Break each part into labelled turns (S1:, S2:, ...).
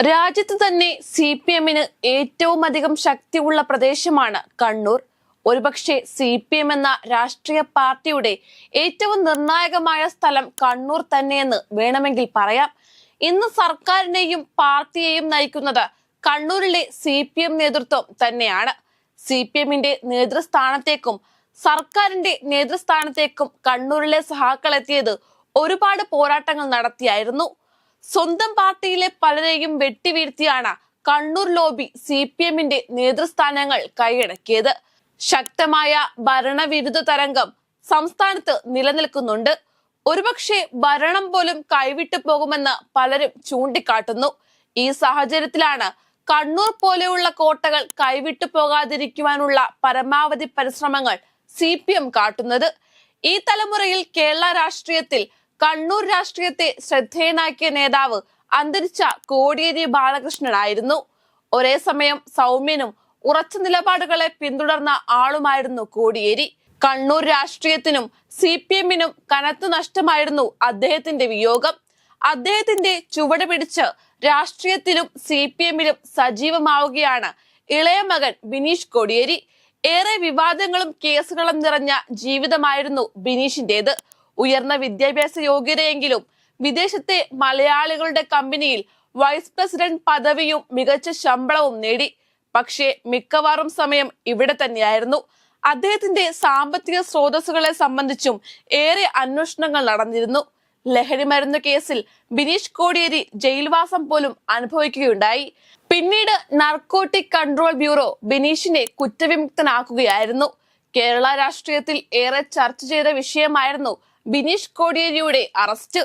S1: രാജ്യത്ത് തന്നെ C P എമ്മിന് ഏറ്റവും അധികം ശക്തിയുള്ള പ്രദേശമാണ് കണ്ണൂർ. ഒരുപക്ഷെ സി പി എം എന്ന രാഷ്ട്രീയ പാർട്ടിയുടെ ഏറ്റവും നിർണായകമായ സ്ഥലം കണ്ണൂർ തന്നെയെന്ന് വേണമെങ്കിൽ പറയാം. ഇന്ന് സർക്കാരിനെയും പാർട്ടിയെയും നയിക്കുന്നത് കണ്ണൂരിലെ സി പി എം നേതൃത്വം തന്നെയാണ്. സി പി എമ്മിന്റെ നേതൃസ്ഥാനത്തേക്കും സർക്കാരിന്റെ നേതൃസ്ഥാനത്തേക്കും കണ്ണൂരിലെ സഹാക്കൾ എത്തിയത് ഒരുപാട് പോരാട്ടങ്ങൾ നടത്തിയായിരുന്നു. സ്വന്തം പാർട്ടിയിലെ പലരെയും വെട്ടിവീഴ്ത്തിയാണ് കണ്ണൂർ ലോബി സി പി എമ്മിന്റെ നേതൃസ്ഥാനങ്ങൾ കൈയടക്കിയത്. ശക്തമായ ഭരണവിരുദ്ധ തരംഗം സംസ്ഥാനത്ത് നിലനിൽക്കുന്നുണ്ട്. ഒരുപക്ഷെ ഭരണം പോലും കൈവിട്ടു പോകുമെന്ന് പലരും ചൂണ്ടിക്കാട്ടുന്നു. ഈ സാഹചര്യത്തിലാണ് കണ്ണൂർ പോലെയുള്ള കോട്ടകൾ കൈവിട്ടു പോകാതിരിക്കുവാനുള്ള പരമാവധി പരിശ്രമങ്ങൾ സി കാട്ടുന്നത്. ഈ തലമുറയിൽ കേരള രാഷ്ട്രീയത്തിൽ കണ്ണൂർ രാഷ്ട്രീയത്തെ ശ്രദ്ധേയനാക്കിയ നേതാവ് അന്തരിച്ച കോടിയേരി ബാലകൃഷ്ണനായിരുന്നു. ഒരേ സമയം സൗമ്യനും ഉറച്ച നിലപാടുകളെ പിന്തുടർന്ന ആളുമായിരുന്നു കോടിയേരി. കണ്ണൂർ രാഷ്ട്രീയത്തിനും സി പി എമ്മിനും കനത്ത നഷ്ടമായിരുന്നു അദ്ദേഹത്തിന്റെ വിയോഗം. അദ്ദേഹത്തിന്റെ ചുവട് പിടിച്ച് രാഷ്ട്രീയത്തിലും സി പി എമ്മിലും സജീവമാവുകയാണ് ഇളയ മകൻ ബിനീഷ് കോടിയേരി. ഏറെ വിവാദങ്ങളും കേസുകളും നിറഞ്ഞ ജീവിതമായിരുന്നു ബിനീഷിന്റേത്. ഉയർന്ന വിദ്യാഭ്യാസ യോഗ്യതയെങ്കിലും വിദേശത്തെ മലയാളികളുടെ കമ്പനിയിൽ വൈസ് പ്രസിഡന്റ് പദവിയും മികച്ച ശമ്പളവും നേടി. പക്ഷേ മിക്കവാറും സമയം ഇവിടെ തന്നെയായിരുന്നു. അദ്ദേഹത്തിന്റെ സാമ്പത്തിക സ്രോതസ്സുകളെ സംബന്ധിച്ചും ഏറെ അന്വേഷണങ്ങൾ നടന്നിരുന്നു. ലഹരി മരുന്ന് കേസിൽ ബിനീഷ് കോടിയേരി ജയിൽവാസം പോലും അനുഭവിക്കുകയുണ്ടായി. പിന്നീട് നർക്കോട്ടിക് കൺട്രോൾ ബ്യൂറോ ബിനീഷിനെ കുറ്റവിമുക്തനാക്കുകയായിരുന്നു. കേരള രാഷ്ട്രീയത്തിൽ ഏറെ ചർച്ച ചെയ്ത വിഷയമായിരുന്നു ബിനീഷ് കോടിയേരിയുടെ അറസ്റ്റ്.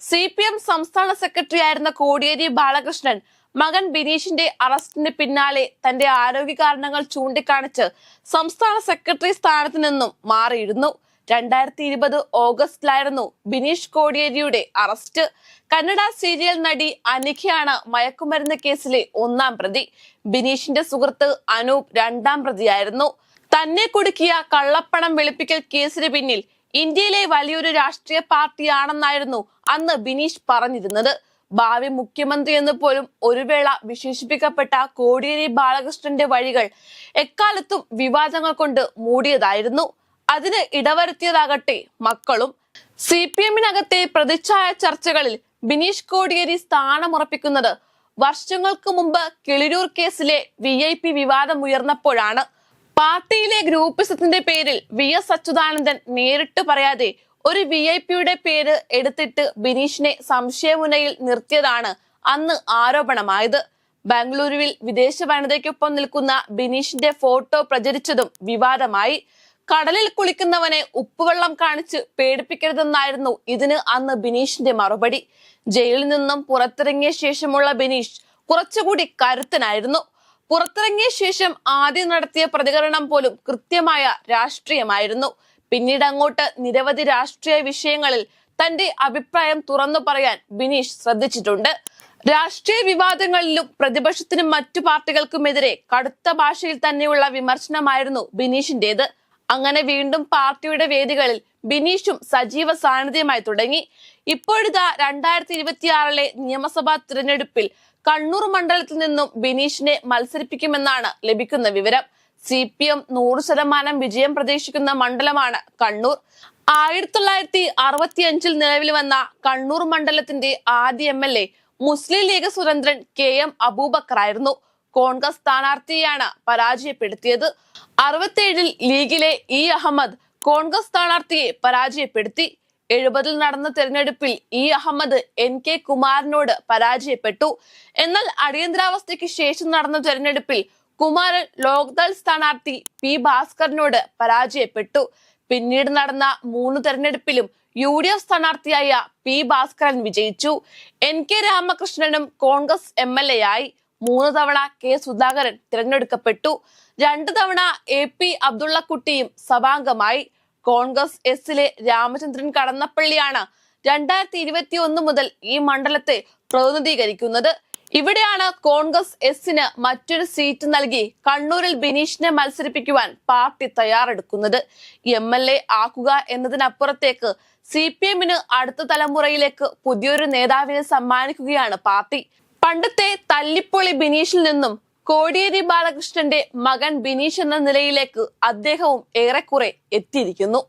S1: സി പി എം സംസ്ഥാന സെക്രട്ടറി ആയിരുന്ന കോടിയേരി ബാലകൃഷ്ണൻ മകൻ ബിനീഷിന്റെ അറസ്റ്റിന് പിന്നാലെ തന്റെ ആരോഗ്യ കാരണങ്ങൾ ചൂണ്ടിക്കാണിച്ച് സംസ്ഥാന സെക്രട്ടറി സ്ഥാനത്ത് നിന്നും മാറിയിരുന്നു. രണ്ടായിരത്തി ഇരുപത് ഓഗസ്റ്റിലായിരുന്നു ബിനീഷ് കോടിയേരിയുടെ അറസ്റ്റ്. കന്നഡ സീരിയൽ നടി അനിഖയാണ് മയക്കുമരുന്ന് കേസിലെ ഒന്നാം പ്രതി. ബിനീഷിന്റെ സുഹൃത്ത് അനൂപ് രണ്ടാം പ്രതിയായിരുന്നു. തന്നെ കുടുക്കിയ കള്ളപ്പണം വെളുപ്പിക്കൽ കേസിന് പിന്നിൽ ഇന്ത്യയിലെ വലിയൊരു രാഷ്ട്രീയ പാർട്ടിയാണെന്നായിരുന്നു അന്ന് ബിനീഷ് പറഞ്ഞിരുന്നത്. ഭാവി മുഖ്യമന്ത്രി എന്ന് പോലും ഒരു വേള വിശേഷിപ്പിക്കപ്പെട്ട കോടിയേരി ബാലകൃഷ്ണന്റെ വഴികൾ എക്കാലത്തും വിവാദങ്ങൾ കൊണ്ട് മൂടിയതായിരുന്നു. അതിന് ഇടവരുത്തിയതാകട്ടെ മക്കളും. സി പി എമ്മിനകത്തെ പ്രതിച്ഛായ ചർച്ചകളിൽ ബിനീഷ് കോടിയേരി സ്ഥാനമുറപ്പിക്കുന്നത് വർഷങ്ങൾക്ക് മുമ്പ് കിളിരൂർ കേസിലെ വി ഐ പി വിവാദം ഉയർന്നപ്പോഴാണ്. പാർട്ടിയിലെ ഗ്രൂപ്പിസത്തിന്റെ പേരിൽ വി എസ് അച്യുതാനന്ദൻ നേരിട്ട് പറയാതെ ഒരു വി ഐ പിയുടെ പേര് എടുത്തിട്ട് ബിനീഷിനെ സംശയമുനയിൽ നിർത്തിയതാണ് അന്ന് ആരോപണമായത്. ബാംഗ്ലൂരുവിൽ വിദേശ വനിതയ്ക്കൊപ്പം നിൽക്കുന്ന ബിനീഷിന്റെ ഫോട്ടോ പ്രചരിച്ചതും വിവാദമായി. കടലിൽ കുളിക്കുന്നവനെ ഉപ്പുവെള്ളം കാണിച്ച് പേടിപ്പിക്കരുതെന്നായിരുന്നു ഇതിന് അന്ന് ബിനീഷിന്റെ മറുപടി. ജയിലിൽ നിന്നും പുറത്തിറങ്ങിയ ശേഷമുള്ള ബിനീഷ് കുറച്ചുകൂടി കരുത്തനായിരുന്നു. പുറത്തിറങ്ങിയ ശേഷം ആദ്യം നടത്തിയ പ്രതികരണം പോലും കൃത്യമായ രാഷ്ട്രീയമായിരുന്നു. പിന്നീട് അങ്ങോട്ട് നിരവധി രാഷ്ട്രീയ വിഷയങ്ങളിൽ തന്റെ അഭിപ്രായം തുറന്നു പറയാൻ ബിനീഷ് ശ്രദ്ധിച്ചിട്ടുണ്ട്. രാഷ്ട്രീയ വിവാദങ്ങളിലും പ്രതിപക്ഷത്തിനും മറ്റു പാർട്ടികൾക്കുമെതിരെ കടുത്ത ഭാഷയിൽ തന്നെയുള്ള വിമർശനമായിരുന്നു ബിനീഷിന്റേത്. അങ്ങനെ വീണ്ടും പാർട്ടിയുടെ വേദികളിൽ ബിനീഷും സജീവ സാന്നിധ്യമായി തുടങ്ങി. ഇപ്പോഴിതാ രണ്ടായിരത്തി ഇരുപത്തിയാറിലെ നിയമസഭാ തിരഞ്ഞെടുപ്പിൽ കണ്ണൂർ മണ്ഡലത്തിൽ നിന്നും ബിനീഷിനെ മത്സരിപ്പിക്കുമെന്നാണ് ലഭിക്കുന്ന വിവരം. സി പി എം നൂറ് ശതമാനം വിജയം പ്രതീക്ഷിക്കുന്ന മണ്ഡലമാണ് കണ്ണൂർ. ആയിരത്തി തൊള്ളായിരത്തി അറുപത്തി അഞ്ചിൽ നിലവിൽ വന്ന കണ്ണൂർ മണ്ഡലത്തിന്റെ ആദ്യ M L A Muslim League Surendran K M Abubakar ആയിരുന്നു. കോൺഗ്രസ് സ്ഥാനാർത്ഥിയെയാണ് പരാജയപ്പെടുത്തിയത്. അറുപത്തിയേഴിൽ ലീഗിലെ ഇ അഹമ്മദ് കോൺഗ്രസ് സ്ഥാനാർത്ഥിയെ പരാജയപ്പെടുത്തി. എഴുപതിൽ നടന്ന തെരഞ്ഞെടുപ്പിൽ ഇ അഹമ്മദ് എൻ കെ കുമാറിനോട് പരാജയപ്പെട്ടു. എന്നാൽ അടിയന്തരാവസ്ഥയ്ക്ക് ശേഷം നടന്ന തെരഞ്ഞെടുപ്പിൽ കുമാരൻ ലോക്ദൾ സ്ഥാനാർത്ഥി പി ഭാസ്കറിനോട് പരാജയപ്പെട്ടു. പിന്നീട് നടന്ന മൂന്ന് തെരഞ്ഞെടുപ്പിലും യു ഡി എഫ് സ്ഥാനാർത്ഥിയായ പി ഭാസ്കരൻ വിജയിച്ചു. എൻ കെ രാമകൃഷ്ണനും കോൺഗ്രസ് എം എൽ എ ആയി മൂന്ന് തവണ കെ സുധാകരൻ തിരഞ്ഞെടുക്കപ്പെട്ടു. രണ്ടു തവണ എ പി അബ്ദുള്ളക്കുട്ടിയും സഭാംഗമായി. കോൺഗ്രസ് എസിലെ രാമചന്ദ്രൻ കടന്നപ്പള്ളിയാണ് രണ്ടായിരത്തി ഇരുപത്തി ഒന്ന് മുതൽ ഈ മണ്ഡലത്തെ പ്രതിനിധീകരിക്കുന്നത്. ഇവിടെയാണ് കോൺഗ്രസ് എസിന് മറ്റൊരു സീറ്റ് നൽകി കണ്ണൂരിൽ ബിനീഷിനെ മത്സരിപ്പിക്കുവാൻ പാർട്ടി തയ്യാറെടുക്കുന്നത്. എം എൽ എ ആക്കുക എന്നതിനപ്പുറത്തേക്ക് സി പി എമ്മിന് അടുത്ത തലമുറയിലേക്ക് പുതിയൊരു നേതാവിനെ സമ്മാനിക്കുകയാണ് പാർട്ടി. പണ്ടത്തെ തല്ലിപ്പൊളി ബിനീഷിൽ നിന്നും കോടിയേരി ബാലകൃഷ്ണന്റെ മകൻ ബിനീഷ് എന്ന നിലയിലേക്ക് അദ്ദേഹവും ഏറെക്കുറെ എത്തിയിരിക്കുന്നു.